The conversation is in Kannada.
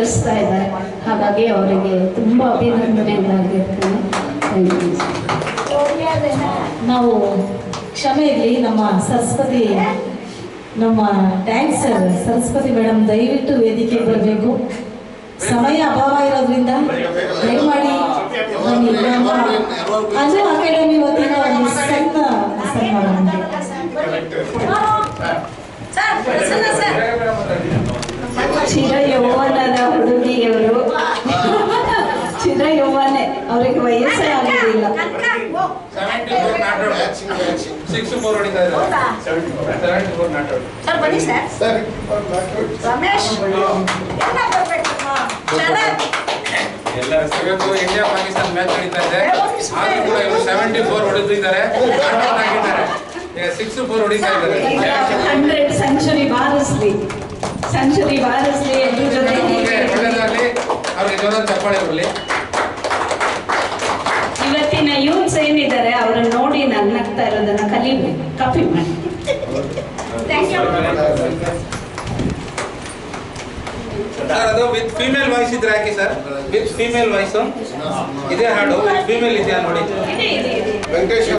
ಕಲಿಸ್ತಾ ಇದ್ದಾರೆ. ಹಾಗಾಗಿ ಅವರಿಗೆ ತುಂಬ ಅಭಿನಂದನೆಗಳಾಗಿರ್ತೀನಿ. ಥ್ಯಾಂಕ್ ಯು ನಾವು ಕ್ಷಮೆ ಇರಲಿ ನಮ್ಮ ಸರಸ್ವತಿ ನಮ್ಮ ಡ್ಯಾನ್ಸರ್ ಸರಸ್ವತಿ ಮೇಡಮ್ ದಯವಿಟ್ಟು ವೇದಿಕೆಗೆ ಬರಬೇಕು. ಸಮಯ ಅಭಾವ ಇರೋದ್ರಿಂದ ದಯಮಾಡಿ ಅಂದ್ರೆ ನಮ್ಮ ಚಿರ ಯೌವನದ ಹುಡುಗಿಯವರು ಚಿರ ಯೌವನೆ ಅವರಿಗೆ ವಯಸ್ಸೇ ಆಗುದಿಲ್ಲ ಎಲ್ಲ ಇವತ್ತು ಇಂಡಿಯಾ ಪಾಕಿಸ್ತಾನ ಮ್ಯಾಚ್ ನಡೀತಾ ಇದೆ. ಆದ್ರೂ ಕೂಡ ಇವರು ಸೆವೆಂಟಿ ಫೋರ್ ಹೊಡೆದಿದ್ದಾರೆ ಸಿಕ್ಸ್ ಫೋರ್ ಹೊಡಿತಾ ಇದ್ದಾರೆ. ಹಂಡ್ರೆಡ್ ಸೆಂಚುರಿ ಬಾರಿಸ್ಲಿ ಸೆಂಚುರಿ ಬಾರಿಸ್ಲಿ ಅವ್ರಿಗೆ ಜೋರ ಚಪ್ಪಾಳೆ ಬರಲಿ ಇವತ್ತಿನ ಯೂತ್ಸ್ ಏನಿದ್ದಾರೆ ಅವರನ್ನ ನೋಡಿ ನಗ್ನಗ್ತಾ ಇರೋದನ್ನ ಕಲಿಬೇಕು ಕಾಪಿ ಮಾಡಿ. ಸರ್ ಅದು ವಿತ್ ಫೀಮೇಲ್ ವಾಯ್ಸ್ ಇದ್ರೆ ಹಾಕಿ ಸರ್? ವಿತ್ ಫೀಮೇಲ್ ವಾಯ್ಸ್ ಇದೇ ಹಾಡು ಫೀಮೇಲ್ ಇದೆಯಾ ನೋಡಿ? ವೆಂಕಟೇಶ್